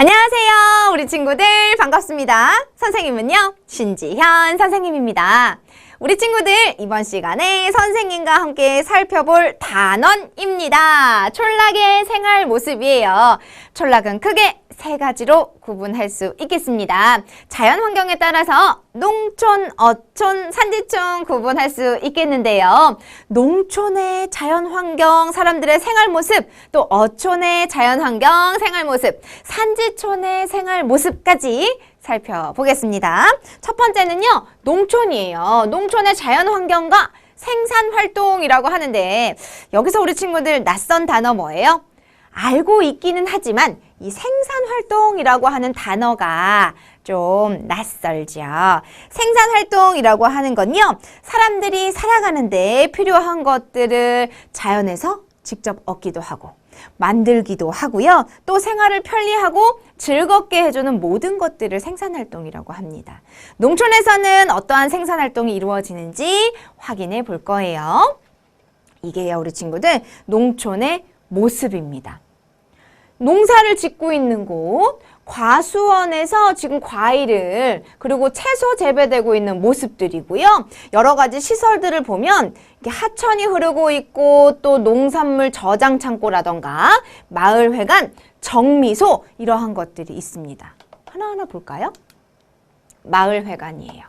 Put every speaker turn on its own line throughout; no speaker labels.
안녕하세요. 우리 친구들 반갑습니다. 선생님은요, 신지현 선생님입니다. 우리 친구들 이번 시간에 선생님과 함께 살펴볼 단원입니다. 촌락의 생활 모습이에요. 촌락은 크게 세 가지로 구분할 수 있겠습니다. 자연 환경에 따라서 농촌, 어촌, 산지촌 구분할 수 있겠는데요. 농촌의 자연 환경, 사람들의 생활 모습, 또 어촌의 자연 환경, 생활 모습, 산지촌의 생활 모습까지 살펴보겠습니다. 첫 번째는요, 농촌이에요. 농촌의 자연 환경과 생산 활동이라고 하는데 여기서 우리 친구들 낯선 단어 뭐예요? 알고 있기는 하지만 이 생산 활동이라고 하는 단어가 좀 낯설죠. 생산 활동이라고 하는 건요, 사람들이 살아가는데 필요한 것들을 자연에서 직접 얻기도 하고, 만들기도 하고요. 또 생활을 편리하고 즐겁게 해주는 모든 것들을 생산활동이라고 합니다. 농촌에서는 어떠한 생산활동이 이루어지는지 확인해 볼 거예요. 이게요, 우리 친구들, 농촌의 모습입니다. 농사를 짓고 있는 곳, 과수원에서 지금 과일을 그리고 채소 재배되고 있는 모습들이고요. 여러 가지 시설들을 보면 하천이 흐르고 있고 또 농산물 저장 창고라던가 마을회관, 정미소 이러한 것들이 있습니다. 하나하나 볼까요? 마을회관이에요.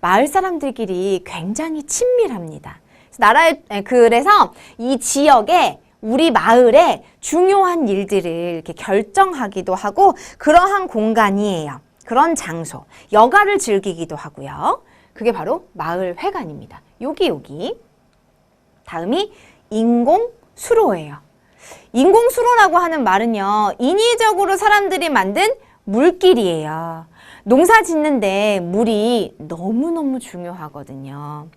마을 사람들끼리 굉장히 친밀합니다. 나라의 그래서 이 지역에 우리 마을의 중요한 일들을 이렇게 결정하기도 하고 그러한 공간이에요. 그런 장소, 여가를 즐기기도 하고요. 그게 바로 마을 회관입니다. 여기 여기. 다음이 인공 수로예요. 인공 수로라고 하는 말은요. 인위적으로 사람들이 만든 물길이에요. 농사 짓는데 물이 너무너무 중요하거든요.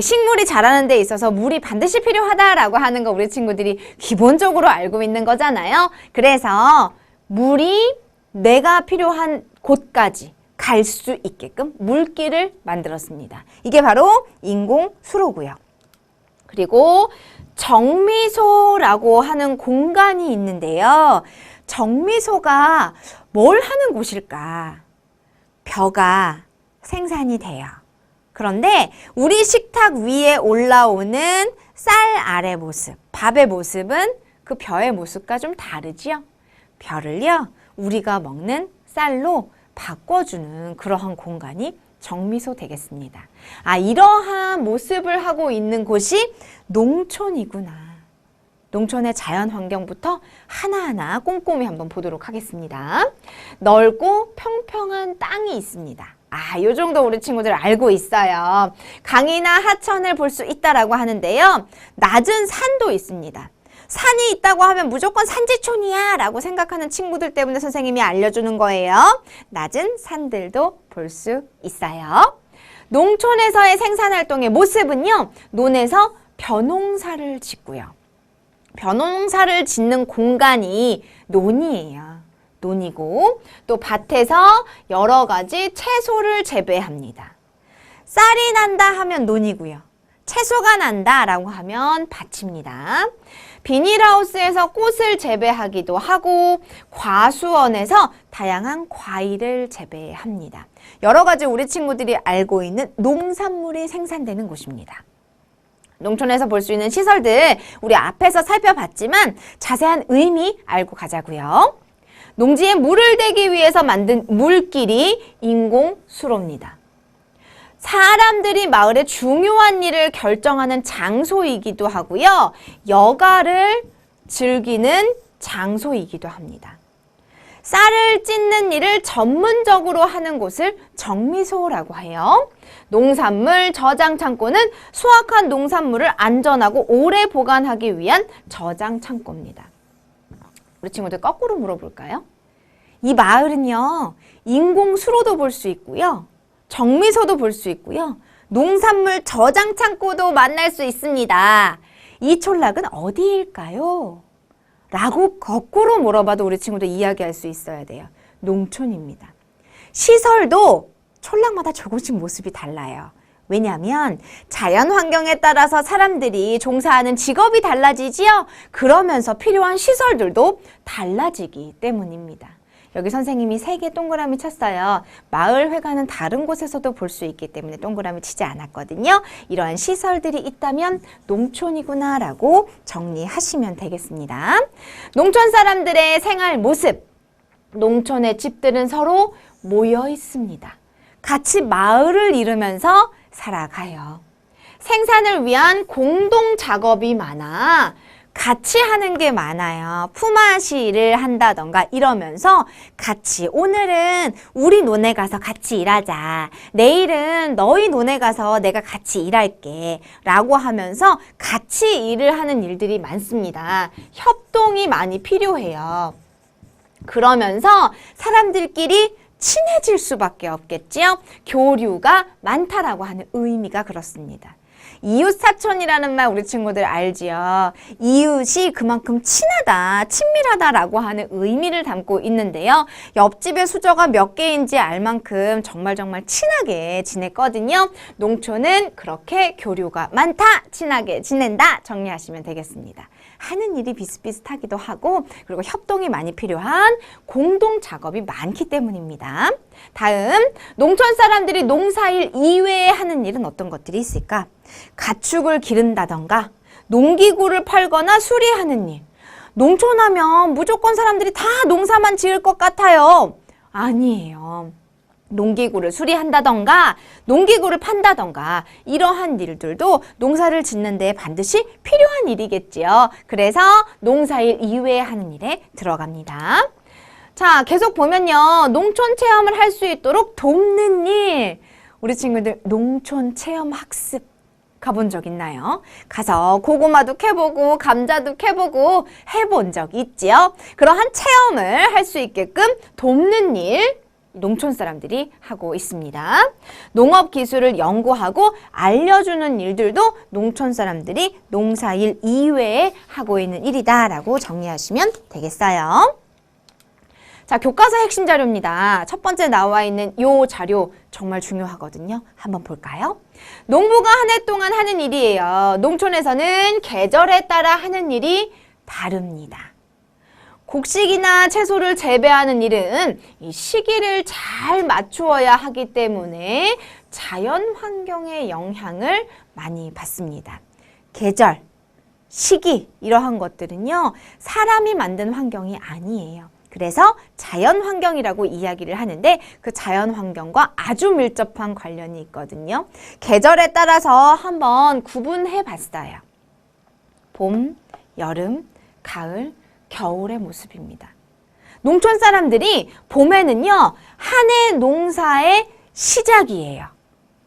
식물이 자라는 데 있어서 물이 반드시 필요하다라고 하는 거 우리 친구들이 기본적으로 알고 있는 거잖아요. 그래서 물이 내가 필요한 곳까지 갈 수 있게끔 물길을 만들었습니다. 이게 바로 인공 수로고요. 그리고 정미소라고 하는 공간이 있는데요. 정미소가 뭘 하는 곳일까? 벼가 생산이 돼요. 그런데 우리 식탁 위에 올라오는 쌀 알의 모습, 밥의 모습은 그 벼의 모습과 좀 다르지요? 벼를요, 우리가 먹는 쌀로 바꿔주는 그러한 공간이 정미소 되겠습니다. 아, 이러한 모습을 하고 있는 곳이 농촌이구나. 농촌의 자연 환경부터 하나하나 꼼꼼히 한번 보도록 하겠습니다. 넓고 평평한 땅이 있습니다. 아, 요 정도 우리 친구들 알고 있어요. 강이나 하천을 볼 수 있다라고 하는데요. 낮은 산도 있습니다. 산이 있다고 하면 무조건 산지촌이야 라고 생각하는 친구들 때문에 선생님이 알려주는 거예요. 낮은 산들도 볼 수 있어요. 농촌에서의 생산활동의 모습은요. 논에서 벼농사를 짓고요. 벼농사를 짓는 공간이 논이에요. 논이고 또 밭에서 여러 가지 채소를 재배합니다. 쌀이 난다 하면 논이고요. 채소가 난다 라고 하면 밭입니다. 비닐하우스에서 꽃을 재배하기도 하고 과수원에서 다양한 과일을 재배합니다. 여러 가지 우리 친구들이 알고 있는 농산물이 생산되는 곳입니다. 농촌에서 볼 수 있는 시설들 우리 앞에서 살펴봤지만 자세한 의미 알고 가자고요. 농지에 물을 대기 위해서 만든 물길이 인공 수로입니다. 사람들이 마을의 중요한 일을 결정하는 장소이기도 하고요. 여가를 즐기는 장소이기도 합니다. 쌀을 찢는 일을 전문적으로 하는 곳을 정미소라고 해요. 농산물 저장 창고는 수확한 농산물을 안전하고 오래 보관하기 위한 저장 창고입니다. 우리 친구들 거꾸로 물어볼까요? 이 마을은요, 인공 수로도 볼 수 있고요. 정미소도 볼 수 있고요. 농산물 저장 창고도 만날 수 있습니다. 이 촌락은 어디일까요? 라고 거꾸로 물어봐도 우리 친구들 이야기할 수 있어야 돼요. 농촌입니다. 시설도 촌락마다 조금씩 모습이 달라요. 왜냐하면 자연 환경에 따라서 사람들이 종사하는 직업이 달라지지요. 그러면서 필요한 시설들도 달라지기 때문입니다. 여기 선생님이 세 개 동그라미 쳤어요. 마을 회관은 다른 곳에서도 볼 수 있기 때문에 동그라미 치지 않았거든요. 이러한 시설들이 있다면 농촌이구나 라고 정리하시면 되겠습니다. 농촌 사람들의 생활 모습. 농촌의 집들은 서로 모여 있습니다. 같이 마을을 이루면서 살아가요. 생산을 위한 공동 작업이 많아 같이 하는 게 많아요. 품앗이를 한다던가 이러면서 같이 오늘은 우리 논에 가서 같이 일하자. 내일은 너희 논에 가서 내가 같이 일할게. 라고 하면서 같이 일을 하는 일들이 많습니다. 협동이 많이 필요해요. 그러면서 사람들끼리 친해질 수밖에 없겠지요. 교류가 많다라고 하는 의미가 그렇습니다. 이웃 사촌이라는 말 우리 친구들 알지요. 이웃이 그만큼 친하다, 친밀하다라고 하는 의미를 담고 있는데요. 옆집의 수저가 몇 개인지 알 만큼 정말 정말 친하게 지냈거든요. 농촌은 그렇게 교류가 많다, 친하게 지낸다 정리하시면 되겠습니다. 하는 일이 비슷비슷하기도 하고 그리고 협동이 많이 필요한 공동 작업이 많기 때문입니다. 다음 농촌 사람들이 농사일 이외에 하는 일은 어떤 것들이 있을까? 가축을 기른다던가 농기구를 팔거나 수리하는 일. 농촌 하면 무조건 사람들이 다 농사만 지을 것 같아요. 아니에요. 농기구를 수리한다던가 농기구를 판다던가 이러한 일들도 농사를 짓는 데 반드시 필요한 일이겠지요. 그래서 농사일 이외에 하는 일에 들어갑니다. 자, 계속 보면요. 농촌 체험을 할 수 있도록 돕는 일. 우리 친구들 농촌 체험 학습 가본 적 있나요? 가서 고구마도 캐보고 감자도 캐보고 해본 적 있지요? 그러한 체험을 할 수 있게끔 돕는 일 농촌 사람들이 하고 있습니다. 농업 기술을 연구하고 알려주는 일들도 농촌 사람들이 농사일 이외에 하고 있는 일이다라고 정리하시면 되겠어요. 자, 교과서 핵심 자료입니다. 첫 번째 나와 있는 요 자료 정말 중요하거든요. 한번 볼까요? 농부가 한 해 동안 하는 일이에요. 농촌에서는 계절에 따라 하는 일이 다릅니다. 곡식이나 채소를 재배하는 일은 이 시기를 잘 맞추어야 하기 때문에 자연 환경의 영향을 많이 받습니다. 계절, 시기 이러한 것들은요. 사람이 만든 환경이 아니에요. 그래서 자연 환경이라고 이야기를 하는데 그 자연 환경과 아주 밀접한 관련이 있거든요. 계절에 따라서 한번 구분해 봤어요. 봄, 여름, 가을, 겨울의 모습입니다. 농촌 사람들이 봄에는요, 한 해 농사의 시작이에요.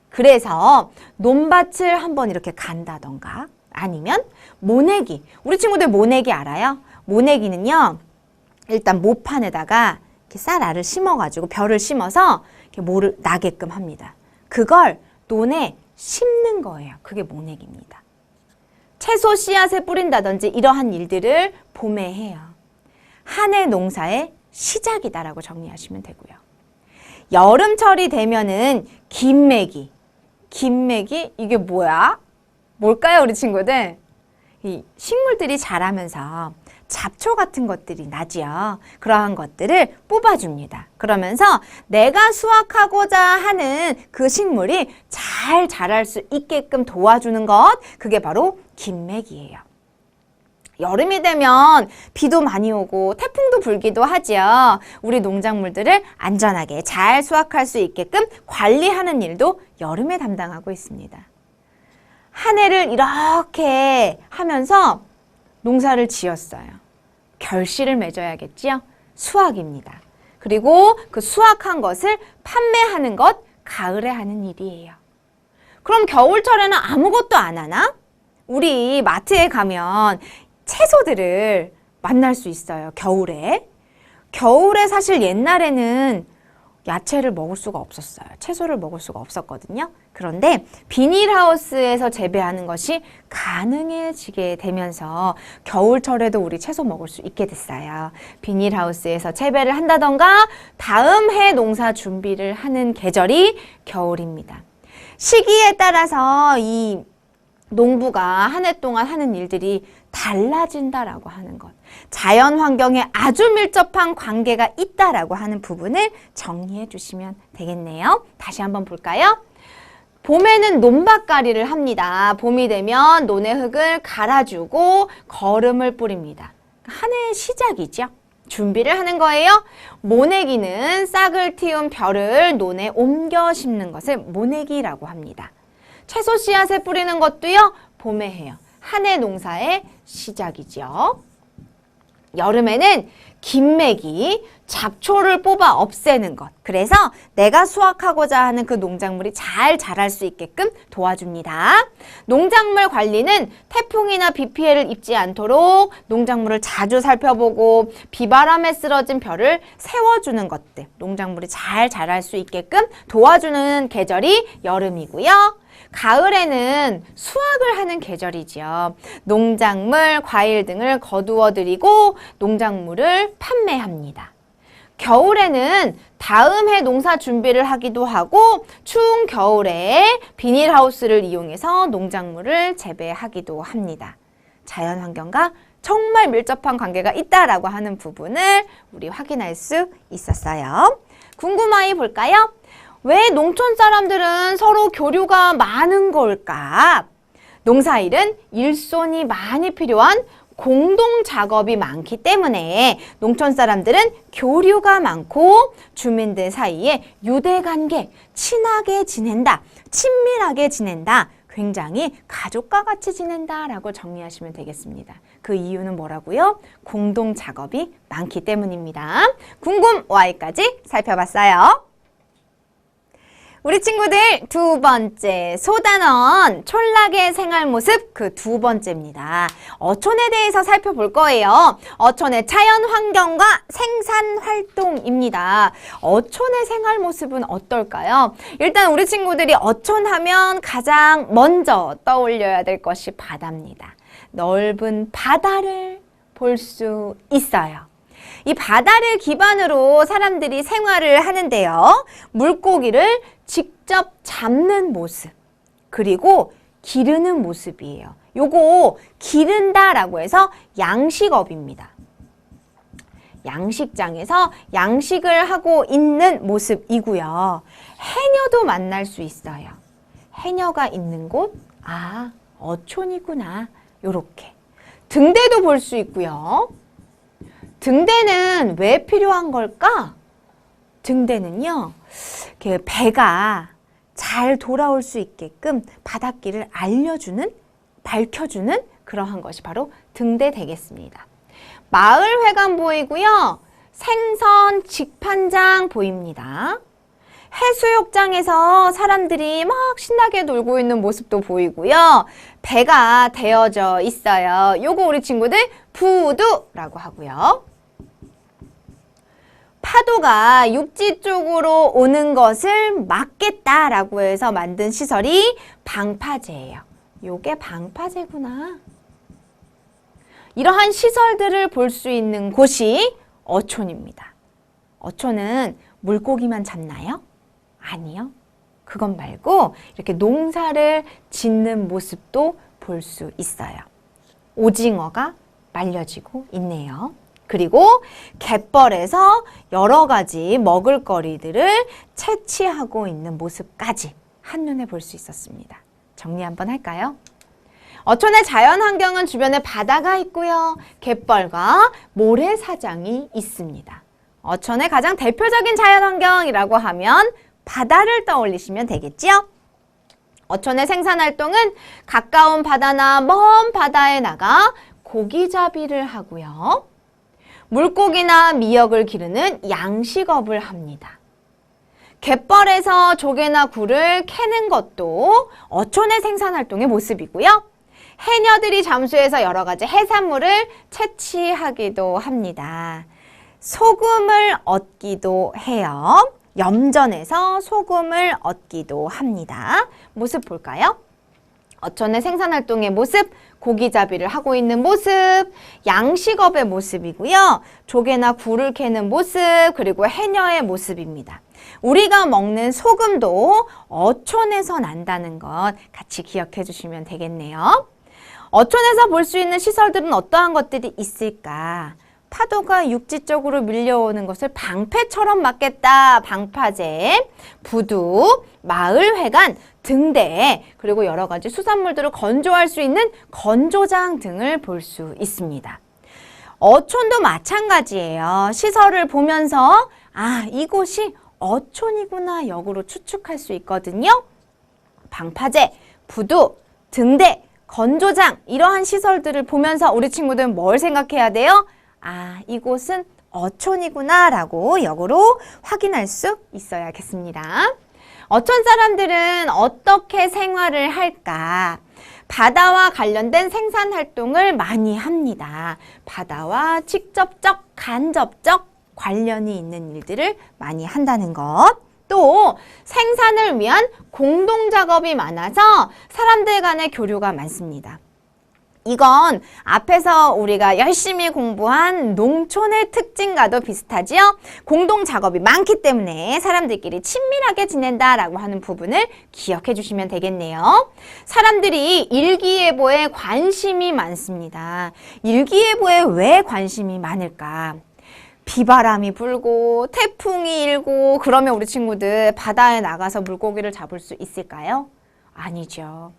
그래서 논밭을 한번 이렇게 간다던가 아니면 모내기. 우리 친구들 모내기 알아요? 모내기는요, 일단 모판에다가 이렇게 쌀알을 심어가지고 벼를 심어서 이렇게 모를 나게끔 합니다. 그걸 논에 심는 거예요. 그게 모내기입니다. 채소 씨앗을 뿌린다든지 이러한 일들을 봄에 해요. 한 해 농사의 시작이다라고 정리하시면 되고요. 여름철이 되면은 김매기. 김매기 이게 뭐야? 뭘까요, 우리 친구들? 이 식물들이 자라면서 잡초 같은 것들이 나지요. 그러한 것들을 뽑아줍니다. 그러면서 내가 수확하고자 하는 그 식물이 잘 자랄 수 있게끔 도와주는 것, 그게 바로 김맥이에요. 여름이 되면 비도 많이 오고 태풍도 불기도 하지요. 우리 농작물들을 안전하게 잘 수확할 수 있게끔 관리하는 일도 여름에 담당하고 있습니다. 한 해를 이렇게 하면서 농사를 지었어요. 결실을 맺어야겠지요? 수확입니다. 그리고 그 수확한 것을 판매하는 것 가을에 하는 일이에요. 그럼 겨울철에는 아무것도 안 하나? 우리 마트에 가면 채소들을 만날 수 있어요. 겨울에. 겨울에 사실 옛날에는 야채를 먹을 수가 없었어요. 채소를 먹을 수가 없었거든요. 그런데 비닐하우스에서 재배하는 것이 가능해지게 되면서 겨울철에도 우리 채소 먹을 수 있게 됐어요. 비닐하우스에서 재배를 한다던가 다음 해 농사 준비를 하는 계절이 겨울입니다. 시기에 따라서 이 농부가 한 해 동안 하는 일들이 달라진다라고 하는 것. 자연 환경에 아주 밀접한 관계가 있다라고 하는 부분을 정리해 주시면 되겠네요. 다시 한번 볼까요? 봄에는 논밭가리를 합니다. 봄이 되면 논의 흙을 갈아주고 거름을 뿌립니다. 한 해의 시작이죠. 준비를 하는 거예요. 모내기는 싹을 틔운 벼를 논에 옮겨 심는 것을 모내기라고 합니다. 채소 씨앗을 뿌리는 것도요, 봄에 해요. 한 해 농사의 시작이죠. 여름에는 김매기, 잡초를 뽑아 없애는 것. 그래서 내가 수확하고자 하는 그 농작물이 잘 자랄 수 있게끔 도와줍니다. 농작물 관리는 태풍이나 비 피해를 입지 않도록 농작물을 자주 살펴보고 비바람에 쓰러진 벼를 세워주는 것들. 농작물이 잘 자랄 수 있게끔 도와주는 계절이 여름이고요. 가을에는 수확을 하는 계절이지요. 농작물, 과일 등을 거두어 들이고 농작물을 판매합니다. 겨울에는 다음 해 농사 준비를 하기도 하고 추운 겨울에 비닐하우스를 이용해서 농작물을 재배하기도 합니다. 자연 환경과 정말 밀접한 관계가 있다라고 하는 부분을 우리 확인할 수 있었어요. 궁금하이 볼까요? 왜 농촌 사람들은 서로 교류가 많은 걸까? 농사일은 일손이 많이 필요한 공동 작업이 많기 때문에 농촌 사람들은 교류가 많고 주민들 사이에 유대 관계, 친하게 지낸다, 친밀하게 지낸다, 굉장히 가족과 같이 지낸다라고 정리하시면 되겠습니다. 그 이유는 뭐라고요? 공동 작업이 많기 때문입니다. 궁금 Y까지 살펴봤어요. 우리 친구들 두 번째 소단원 촌락의 생활 모습 그 두 번째입니다. 어촌에 대해서 살펴볼 거예요. 어촌의 자연 환경과 생산 활동입니다. 어촌의 생활 모습은 어떨까요? 일단 우리 친구들이 어촌 하면 가장 먼저 떠올려야 될 것이 바다입니다. 넓은 바다를 볼 수 있어요. 이 바다를 기반으로 사람들이 생활을 하는데요. 물고기를 직접 잡는 모습, 그리고 기르는 모습이에요. 요거 기른다 라고 해서 양식업입니다. 양식장에서 양식을 하고 있는 모습이고요. 해녀도 만날 수 있어요. 해녀가 있는 곳, 아, 어촌이구나. 요렇게. 등대도 볼 수 있고요. 등대는 왜 필요한 걸까? 등대는요, 배가 잘 돌아올 수 있게끔 바닷길을 알려주는, 밝혀주는 그러한 것이 바로 등대 되겠습니다. 마을 회관 보이고요. 생선 직판장 보입니다. 해수욕장에서 사람들이 막 신나게 놀고 있는 모습도 보이고요. 배가 되어져 있어요. 요거 우리 친구들 부두라고 하고요. 파도가 육지 쪽으로 오는 것을 막겠다라고 해서 만든 시설이 방파제예요. 요게 방파제구나. 이러한 시설들을 볼 수 있는 곳이 어촌입니다. 어촌은 물고기만 잡나요? 아니요. 그건 말고 이렇게 농사를 짓는 모습도 볼 수 있어요. 오징어가 말려지고 있네요. 그리고 갯벌에서 여러 가지 먹을거리들을 채취하고 있는 모습까지 한눈에 볼 수 있었습니다. 정리 한번 할까요? 어촌의 자연 환경은 주변에 바다가 있고요. 갯벌과 모래사장이 있습니다. 어촌의 가장 대표적인 자연 환경이라고 하면 바다를 떠올리시면 되겠지요? 어촌의 생산 활동은 가까운 바다나 먼 바다에 나가 고기잡이를 하고요. 물고기나 미역을 기르는 양식업을 합니다. 갯벌에서 조개나 굴을 캐는 것도 어촌의 생산 활동의 모습이고요. 해녀들이 잠수해서 여러 가지 해산물을 채취하기도 합니다. 소금을 얻기도 해요. 염전에서 소금을 얻기도 합니다. 모습 볼까요? 어촌의 생산 활동의 모습, 고기잡이를 하고 있는 모습, 양식업의 모습이고요. 조개나 굴을 캐는 모습, 그리고 해녀의 모습입니다. 우리가 먹는 소금도 어촌에서 난다는 것 같이 기억해 주시면 되겠네요. 어촌에서 볼 수 있는 시설들은 어떠한 것들이 있을까? 파도가 육지 쪽으로 밀려오는 것을 방패처럼 막겠다. 방파제, 부두, 마을회관, 등대, 그리고 여러 가지 수산물들을 건조할 수 있는 건조장 등을 볼 수 있습니다. 어촌도 마찬가지예요. 시설을 보면서 아, 이곳이 어촌이구나 역으로 추측할 수 있거든요. 방파제, 부두, 등대, 건조장 이러한 시설들을 보면서 우리 친구들은 뭘 생각해야 돼요? 아, 이곳은 어촌이구나 라고 역으로 확인할 수 있어야겠습니다. 어촌 사람들은 어떻게 생활을 할까? 바다와 관련된 생산 활동을 많이 합니다. 바다와 직접적, 간접적 관련이 있는 일들을 많이 한다는 것. 또 생산을 위한 공동 작업이 많아서 사람들 간의 교류가 많습니다. 이건 앞에서 우리가 열심히 공부한 농촌의 특징과도 비슷하지요? 공동 작업이 많기 때문에 사람들끼리 친밀하게 지낸다라고 하는 부분을 기억해 주시면 되겠네요. 사람들이 일기예보에 관심이 많습니다. 일기예보에 왜 관심이 많을까? 비바람이 불고 태풍이 일고 그러면 우리 친구들 바다에 나가서 물고기를 잡을 수 있을까요? 아니죠.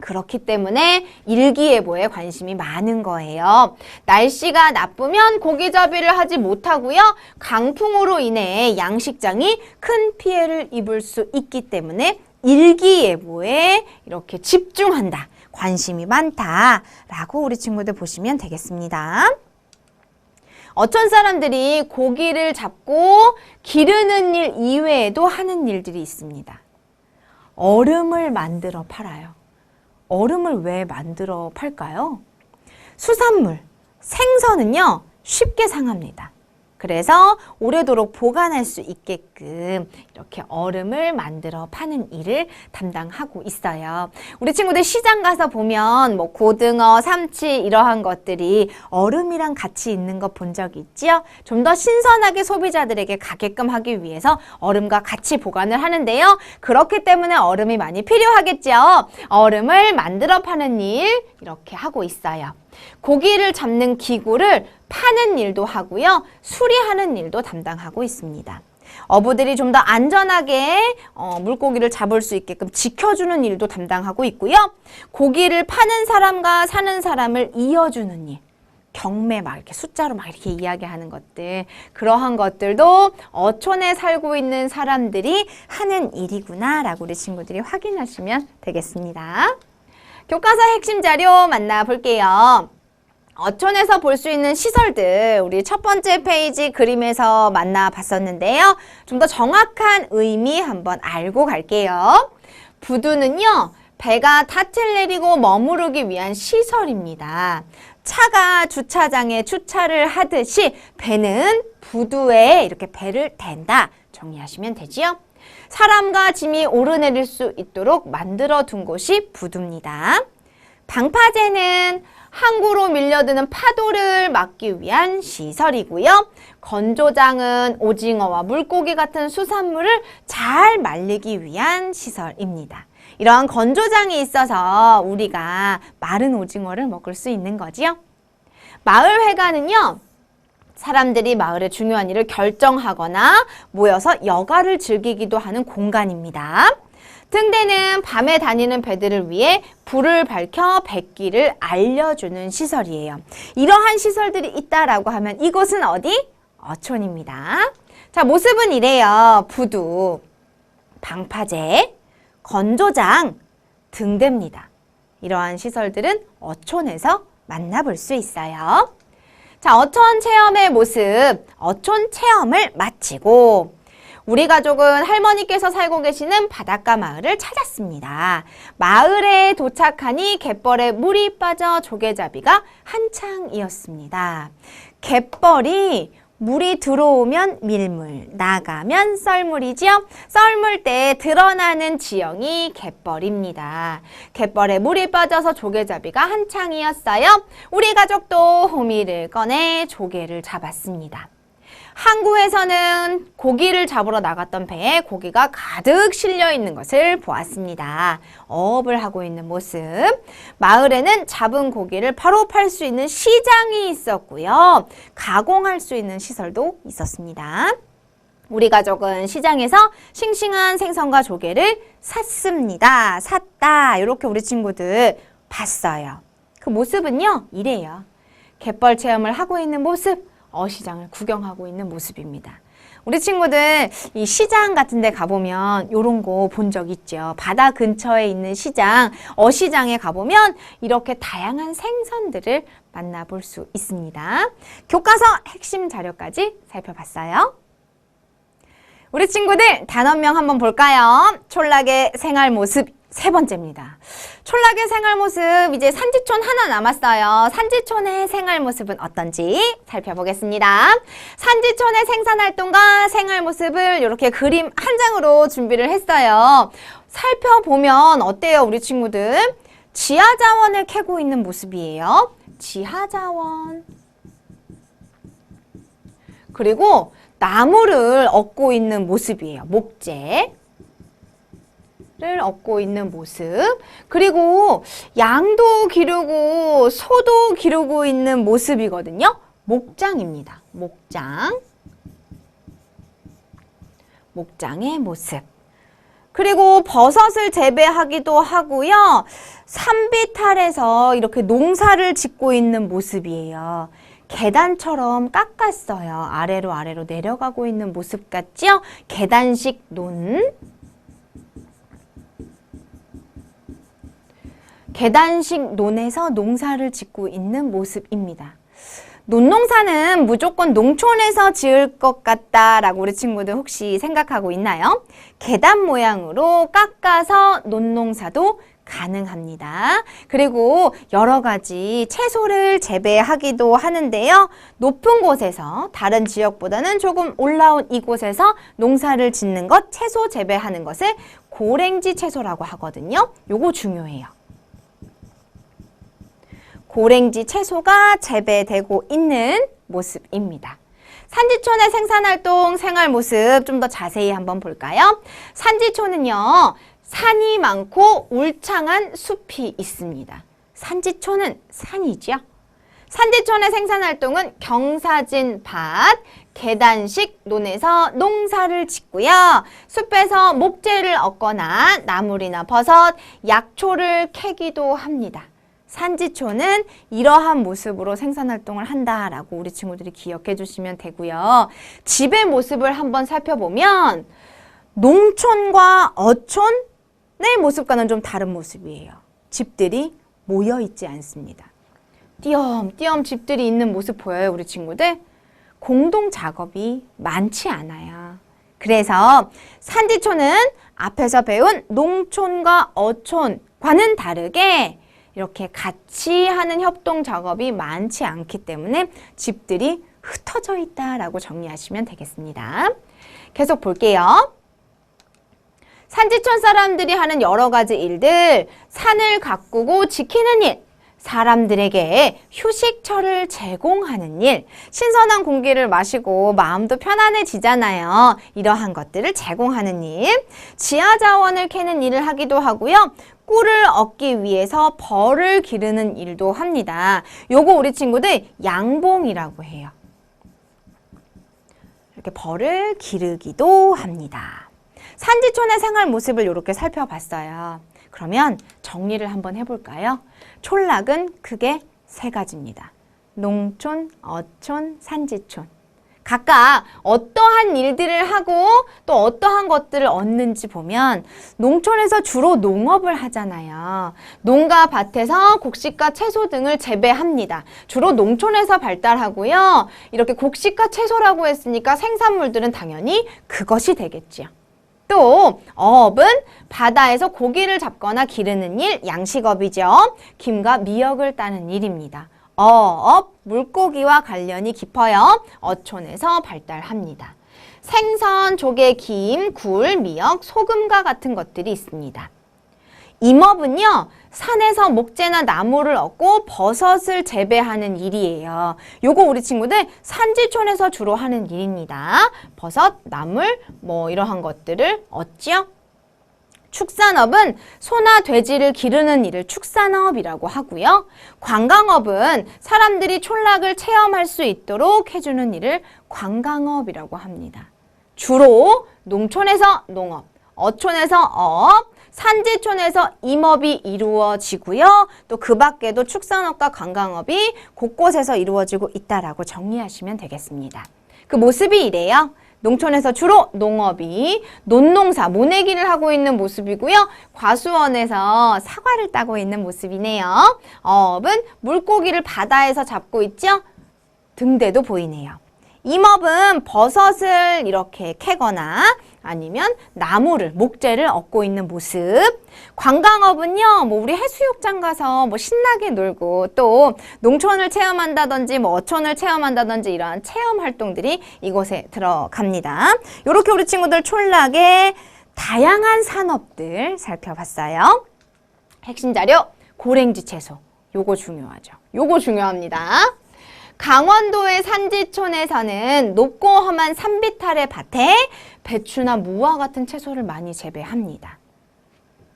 그렇기 때문에 일기예보에 관심이 많은 거예요. 날씨가 나쁘면 고기잡이를 하지 못하고요. 강풍으로 인해 양식장이 큰 피해를 입을 수 있기 때문에 일기예보에 이렇게 집중한다. 관심이 많다 라고 우리 친구들 보시면 되겠습니다. 어촌 사람들이 고기를 잡고 기르는 일 이외에도 하는 일들이 있습니다. 얼음을 만들어 팔아요. 얼음을 왜 만들어 팔까요? 수산물, 생선은요, 쉽게 상합니다. 그래서 오래도록 보관할 수 있게끔 이렇게 얼음을 만들어 파는 일을 담당하고 있어요. 우리 친구들 시장 가서 보면 뭐 고등어, 삼치 이러한 것들이 얼음이랑 같이 있는 거본적 있지요? 좀 더 신선하게 소비자들에게 가게끔 하기 위해서 얼음과 같이 보관을 하는데요. 그렇기 때문에 얼음이 많이 필요하겠죠. 얼음을 만들어 파는 일 이렇게 하고 있어요. 고기를 잡는 기구를 파는 일도 하고요. 수리하는 일도 담당하고 있습니다. 어부들이 좀 더 안전하게 어, 물고기를 잡을 수 있게끔 지켜주는 일도 담당하고 있고요. 고기를 파는 사람과 사는 사람을 이어주는 일. 경매 막 이렇게 숫자로 막 이렇게 이야기하는 것들 그러한 것들도 어촌에 살고 있는 사람들이 하는 일이구나라고 우리 친구들이 확인하시면 되겠습니다. 교과서 핵심 자료 만나볼게요. 어촌에서 볼 수 있는 시설들 우리 첫 번째 페이지 그림에서 만나봤었는데요. 좀 더 정확한 의미 한번 알고 갈게요. 부두는요. 배가 탓을 내리고 머무르기 위한 시설입니다. 차가 주차장에 주차를 하듯이 배는 부두에 이렇게 배를 댄다 정리하시면 되지요. 사람과 짐이 오르내릴 수 있도록 만들어 둔 곳이 부두입니다. 방파제는 항구로 밀려드는 파도를 막기 위한 시설이고요. 건조장은 오징어와 물고기 같은 수산물을 잘 말리기 위한 시설입니다. 이러한 건조장이 있어서 우리가 마른 오징어를 먹을 수 있는 거지요. 마을회관은요. 사람들이 마을의 중요한 일을 결정하거나 모여서 여가를 즐기기도 하는 공간입니다. 등대는 밤에 다니는 배들을 위해 불을 밝혀 백기를 알려주는 시설이에요. 이러한 시설들이 있다라고 하면 이곳은 어디? 어촌입니다. 자, 모습은 이래요. 부두, 방파제, 건조장, 등대입니다. 이러한 시설들은 어촌에서 만나볼 수 있어요. 자, 어촌 체험의 모습, 어촌 체험을 마치고 우리 가족은 할머니께서 살고 계시는 바닷가 마을을 찾았습니다. 마을에 도착하니 갯벌에 물이 빠져 조개잡이가 한창이었습니다. 갯벌이 물이 들어오면 밀물, 나가면 썰물이지요. 썰물 때 드러나는 지형이 갯벌입니다. 갯벌에 물이 빠져서 조개잡이가 한창이었어요. 우리 가족도 호미를 꺼내 조개를 잡았습니다. 항구에서는 고기를 잡으러 나갔던 배에 고기가 가득 실려 있는 것을 보았습니다. 어업을 하고 있는 모습. 마을에는 잡은 고기를 바로 팔 수 있는 시장이 있었고요. 가공할 수 있는 시설도 있었습니다. 우리 가족은 시장에서 싱싱한 생선과 조개를 샀습니다. 샀다. 이렇게 우리 친구들 봤어요. 그 모습은요, 이래요. 갯벌 체험을 하고 있는 모습, 어시장을 구경하고 있는 모습입니다. 우리 친구들 이 시장 같은 데 가보면 요런 거 본 적 있죠. 바다 근처에 있는 시장, 어시장에 가보면 이렇게 다양한 생선들을 만나볼 수 있습니다. 교과서 핵심 자료까지 살펴봤어요. 우리 친구들 단원명 한번 볼까요? 촌락의 생활 모습 세 번째입니다. 촌락의 생활 모습 이제 산지촌 하나 남았어요. 산지촌의 생활 모습은 어떤지 살펴보겠습니다. 산지촌의 생산 활동과 생활 모습을 이렇게 그림 한 장으로 준비를 했어요. 살펴보면 어때요, 우리 친구들? 지하 자원을 캐고 있는 모습이에요. 지하 자원. 그리고 나무를 얻고 있는 모습이에요. 목재. 를 얻고 있는 모습. 그리고 양도 기르고 소도 기르고 있는 모습이거든요. 목장입니다. 목장. 목장의 모습. 그리고 버섯을 재배하기도 하고요. 산비탈에서 이렇게 농사를 짓고 있는 모습이에요. 계단처럼 깎았어요. 아래로 아래로 내려가고 있는 모습 같죠? 계단식 논. 계단식 논에서 농사를 짓고 있는 모습입니다. 논농사는 무조건 농촌에서 지을 것 같다라고 우리 친구들 혹시 생각하고 있나요? 계단 모양으로 깎아서 논농사도 가능합니다. 그리고 여러 가지 채소를 재배하기도 하는데요. 높은 곳에서 다른 지역보다는 조금 올라온 이곳에서 농사를 짓는 것, 채소 재배하는 것을 고랭지 채소라고 하거든요. 요거 중요해요. 고랭지 채소가 재배되고 있는 모습입니다. 산지촌의 생산활동 생활 모습 좀 더 자세히 한번 볼까요? 산지촌은요, 산이 많고 울창한 숲이 있습니다. 산지촌은 산이죠. 산지촌의 생산활동은 경사진 밭, 계단식 논에서 농사를 짓고요. 숲에서 목재를 얻거나 나물이나 버섯, 약초를 캐기도 합니다. 산지초는 이러한 모습으로 생산활동을 한다라고 우리 친구들이 기억해 주시면 되고요. 집의 모습을 한번 살펴보면 농촌과 어촌의 모습과는 좀 다른 모습이에요. 집들이 모여 있지 않습니다. 띄엄띄엄 집들이 있는 모습 보여요, 우리 친구들? 공동 작업이 많지 않아요. 그래서 산지초는 앞에서 배운 농촌과 어촌과는 다르게 이렇게 같이 하는 협동 작업이 많지 않기 때문에 집들이 흩어져 있다라고 정리하시면 되겠습니다. 계속 볼게요. 산지촌 사람들이 하는 여러 가지 일들, 산을 가꾸고 지키는 일, 사람들에게 휴식처를 제공하는 일, 신선한 공기를 마시고 마음도 편안해지잖아요. 이러한 것들을 제공하는 일, 지하 자원을 캐는 일을 하기도 하고요. 꿀을 얻기 위해서 벌을 기르는 일도 합니다. 요거 우리 친구들 양봉이라고 해요. 이렇게 벌을 기르기도 합니다. 산지촌의 생활 모습을 이렇게 살펴봤어요. 그러면 정리를 한번 해볼까요? 촌락은 크게 세 가지입니다. 농촌, 어촌, 산지촌. 각각 어떠한 일들을 하고 또 어떠한 것들을 얻는지 보면 농촌에서 주로 농업을 하잖아요. 농가 밭에서 곡식과 채소 등을 재배합니다. 주로 농촌에서 발달하고요. 이렇게 곡식과 채소라고 했으니까 생산물들은 당연히 그것이 되겠지요. 또 어업은 바다에서 고기를 잡거나 기르는 일, 양식업이죠. 김과 미역을 따는 일입니다. 어업, 물고기와 관련이 깊어요. 어촌에서 발달합니다. 생선, 조개, 김, 굴, 미역, 소금과 같은 것들이 있습니다. 임업은요, 산에서 목재나 나무를 얻고 버섯을 재배하는 일이에요. 요거 우리 친구들 산지촌에서 주로 하는 일입니다. 버섯, 나물, 뭐 이러한 것들을 얻지요. 축산업은 소나 돼지를 기르는 일을 축산업이라고 하고요. 관광업은 사람들이 촌락을 체험할 수 있도록 해주는 일을 관광업이라고 합니다. 주로 농촌에서 농업, 어촌에서 어업, 산지촌에서 임업이 이루어지고요. 또 그 밖에도 축산업과 관광업이 곳곳에서 이루어지고 있다라고 정리하시면 되겠습니다. 그 모습이 이래요. 농촌에서 주로 농업이 논농사, 모내기를 하고 있는 모습이고요. 과수원에서 사과를 따고 있는 모습이네요. 어업은 물고기를 바다에서 잡고 있죠. 등대도 보이네요. 임업은 버섯을 이렇게 캐거나 아니면 나무를, 목재를 얻고 있는 모습. 관광업은요, 뭐 우리 해수욕장 가서 뭐 신나게 놀고 또 농촌을 체험한다든지 뭐 어촌을 체험한다든지 이러한 체험 활동들이 이곳에 들어갑니다. 이렇게 우리 친구들 촌락의 다양한 산업들 살펴봤어요. 핵심 자료, 고랭지 채소. 요거 중요하죠. 요거 중요합니다. 강원도의 산지촌에서는 높고 험한 산비탈의 밭에 배추나 무와 같은 채소를 많이 재배합니다.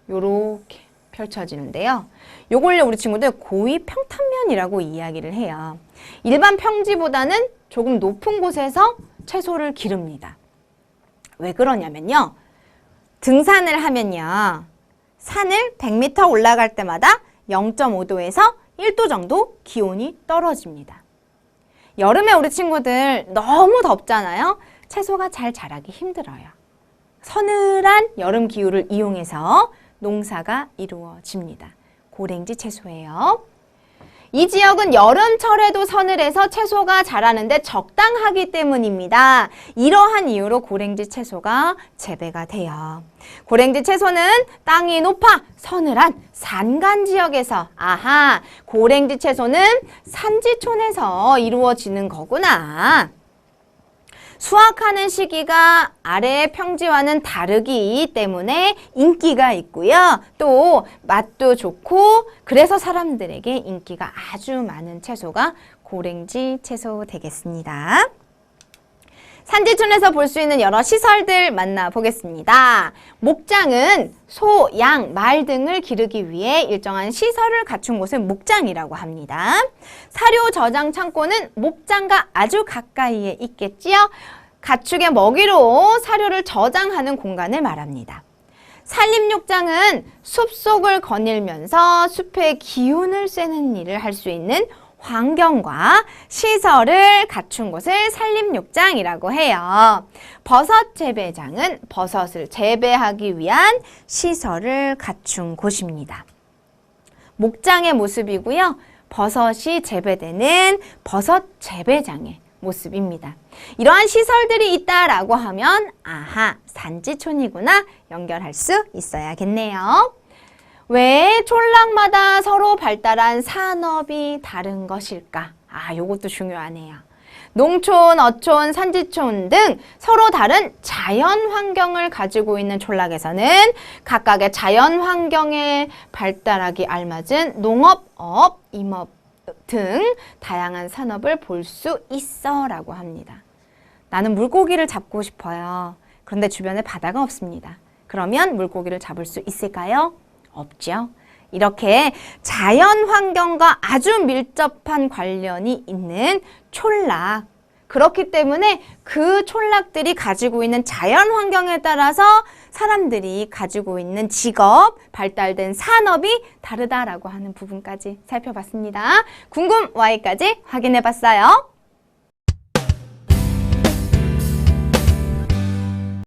요렇게 펼쳐지는데요. 요걸요 우리 친구들 고위 평탄면이라고 이야기를 해요. 일반 평지보다는 조금 높은 곳에서 채소를 기릅니다. 왜 그러냐면요. 등산을 하면요. 산을 100m 올라갈 때마다 0.5도에서 1도 정도 기온이 떨어집니다. 여름에 우리 친구들 너무 덥잖아요. 채소가 잘 자라기 힘들어요. 서늘한 여름 기후를 이용해서 농사가 이루어집니다. 고랭지 채소예요. 이 지역은 여름철에도 서늘해서 채소가 자라는데 적당하기 때문입니다. 이러한 이유로 고랭지 채소가 재배가 돼요. 고랭지 채소는 땅이 높아 서늘한 산간 지역에서 아하 고랭지 채소는 산지촌에서 이루어지는 거구나. 수확하는 시기가 아래의 평지와는 다르기 때문에 인기가 있고요. 또 맛도 좋고 그래서 사람들에게 인기가 아주 많은 채소가 고랭지 채소 되겠습니다. 산지촌에서 볼 수 있는 여러 시설들 만나보겠습니다. 목장은 소, 양, 말 등을 기르기 위해 일정한 시설을 갖춘 곳을 목장이라고 합니다. 사료 저장 창고는 목장과 아주 가까이에 있겠지요. 가축의 먹이로 사료를 저장하는 공간을 말합니다. 산림욕장은 숲속을 거닐면서 숲의 기운을 쐬는 일을 할 수 있는 환경과 시설을 갖춘 곳을 산림욕장이라고 해요. 버섯 재배장은 버섯을 재배하기 위한 시설을 갖춘 곳입니다. 목장의 모습이고요. 버섯이 재배되는 버섯 재배장의 모습입니다. 이러한 시설들이 있다라고 하면 아하 산지촌이구나 연결할 수 있어야겠네요. 왜 촌락마다 서로 발달한 산업이 다른 것일까? 아, 요것도 중요하네요. 농촌, 어촌, 산지촌 등 서로 다른 자연 환경을 가지고 있는 촌락에서는 각각의 자연 환경에 발달하기 알맞은 농업, 업, 임업 등 다양한 산업을 볼 수 있어 라고 합니다. 나는 물고기를 잡고 싶어요. 그런데 주변에 바다가 없습니다. 그러면 물고기를 잡을 수 있을까요? 없죠. 이렇게 자연 환경과 아주 밀접한 관련이 있는 촌락. 그렇기 때문에 그 촌락들이 가지고 있는 자연 환경에 따라서 사람들이 가지고 있는 직업, 발달된 산업이 다르다라고 하는 부분까지 살펴봤습니다. 궁금 Y까지 확인해 봤어요.